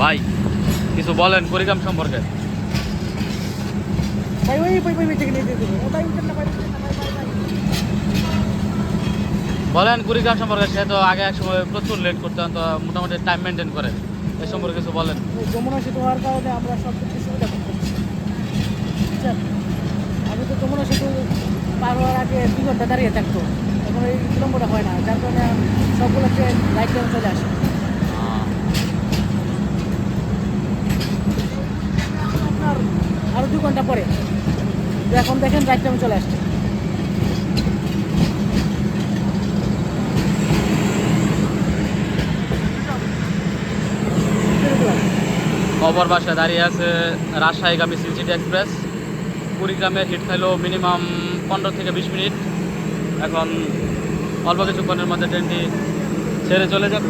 ভাই কিছু বলেন কুড়িগ্রাম সম্পর্কে। বলেন কুড়িগ্রাম সম্পর্কে সে তো আগে এক সময় প্রচুর লেট করতেন তো মোটামুটি টাইম মেনটেন করে। এ সম্পর্কে কিছু বলেন। যমুনা সেতু হওয়ার কারণে আমরা সব কিছু সুবিধা করছি বুঝছেন আগে তো যমুনা সেতু পার হওয়ার আগে দু ঘণ্টা দাঁড়িয়ে থাকতো। এখন এই বিলম্বটা হয় না যার কারণে সবগুলো ট্রেন টাইমে চলে আসে। দু ঘণ্টা পরে। এখন দেখেন রাইট টাইমে চলে আসছে। অপর বাসায় দাঁড়িয়ে আছে রাজশাহীগামী সিটি এক্সপ্রেস। কুড়িগ্রামের হিট খাইলো মিনিমাম পনেরো থেকে বিশ মিনিট। এখন অল্প কিছুক্ষণের মধ্যে ট্রেনটি ছেড়ে চলে যাবে।